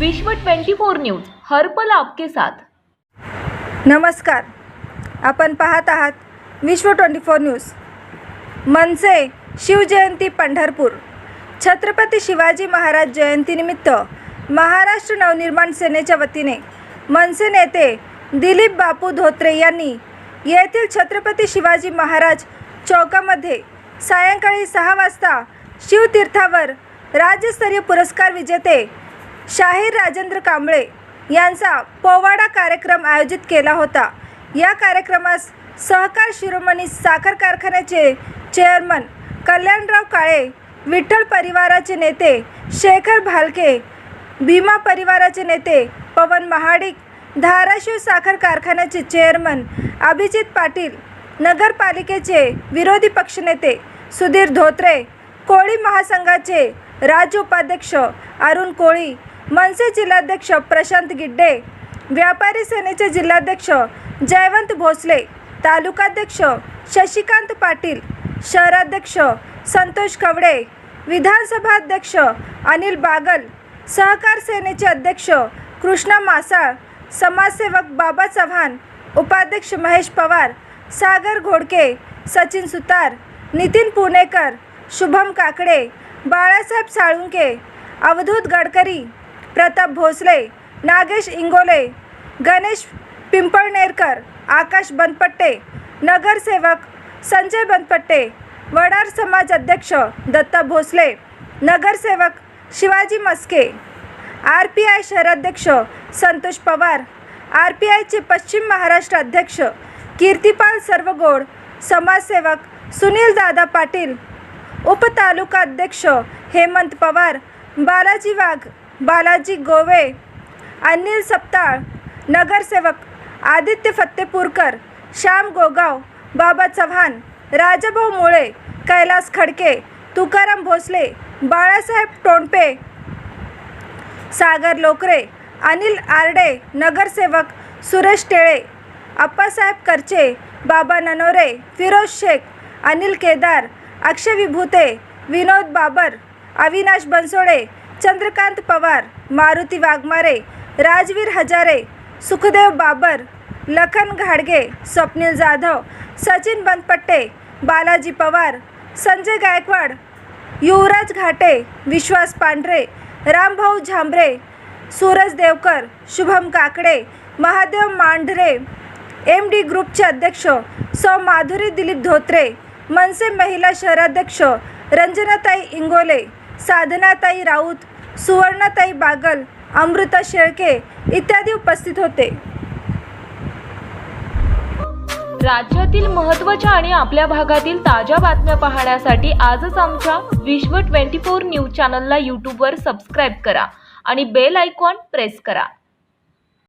विश्व 24 न्यूज हर्पल आपके साथ. नमस्कार. आपण पाहत आहात Vishwa twenty four news. Manase Shiv Jayanti Pandharpur. Chhatrapati Shivaji Maharaj जयंतीनिमित्त महाराष्ट्र नवनिर्माण सेनेच्या वतीने मनसे नेते दिलीप बापू धोत्रे यांनी येथील छत्रपती शिवाजी महाराज चौकामध्ये सायंकाळी सहा वाजता शिवतीर्थावर राज्यस्तरीय पुरस्कार विजेते शाहीर राजेंद्र कांबळे यांचा पोवाडा कार्यक्रम आयोजित केला होता. या कार्यक्रमास सहकार शिरोमणी साखर कारखान्याचे चेअरमन कल्याणराव काळे विठ्ठल परिवाराचे नेते शेखर भालके भीमा परिवाराचे नेते पवन महाडिक धाराशिव साखर कारखान्याचे चेअरमन अभिजित पाटील नगरपालिकेचे विरोधी पक्षनेते सुधीर धोत्रे कोळी महासंघाचे राज्य उपाध्यक्ष अरुण कोळी मनसे जिल्हाध्यक्ष प्रशांत गिड्डे व्यापारी सेनेचे जिल्हाध्यक्ष जयवंत भोसले तालुकाध्यक्ष शशिकांत पाटील शहराध्यक्ष संतोष कवडे विधानसभा अध्यक्ष अनिल बागल सहकार सेनेचे अध्यक्ष कृष्णा मासाळ समाजसेवक बाबा चव्हाण उपाध्यक्ष महेश पवार सागर घोडके सचिन सुतार नितीन पुणेकर शुभम काकडे बाळासाहेब साळुंके अवधूत गडकरी प्रताप भोसले नागेश इंगोले गणेश पिंपळनेरकर आकाश बनपट्टे नगरसेवक संजय बनपट्टे वडार समाज अध्यक्ष दत्ता भोसले नगरसेवक Shivaji Maske R P I शहराध्यक्ष संतोष पवार आर पी आयचे पश्चिम महाराष्ट्र अध्यक्ष कीर्तिपाल सर्वगोड समाजसेवक सुनील दादा पाटील उपतालुका अध्यक्ष हेमंत पवार बालाजी वाघ बालाजी गोवे अनिल सप्ताळ नगरसेवक आदित्य फत्तेपूरकर श्याम गोगाव बाबा चव्हाण राजभाऊ मुळे कैलास खडके तुकाराम भोसले बाळासाहेब टोणपे सागर लोकरे अनिल आरडे नगरसेवक सुरेश टेळे अप्पासाहेब करचे बाबा ननोरे फिरोज शेख अनिल केदार अक्षय विभूते विनोद बाबर अविनाश बनसोडे चंद्रकांत पवार मारुती वाघमारे राजवीर हजारे सुखदेव बाबर लखन घाडगे स्वप्नील जाधव सचिन बनपट्टे बालाजी पवार संजय गायकवाड युवराज घाटे विश्वास पांढरे रामभाऊ झांबरे सूरज देवकर शुभम काकडे महादेव मांढरे एम डी ग्रुपचे अध्यक्ष सौ माधुरी दिलीप धोत्रे मनसे महिला शहराध्यक्ष रंजनाताई इंगोले साधनाताई राऊत सुवर्णाताई बागल अमृता शेळके इत्यादी उपस्थित होते. राज्यातील महत्त्वाच्या आणि आपल्या भागातील ताज्या बातम्या पाहण्यासाठी आजच आमच्या विश्व 24 न्यूज चॅनलला यूट्यूबवर सबस्क्राईब करा आणि बेल आयकॉन प्रेस करा.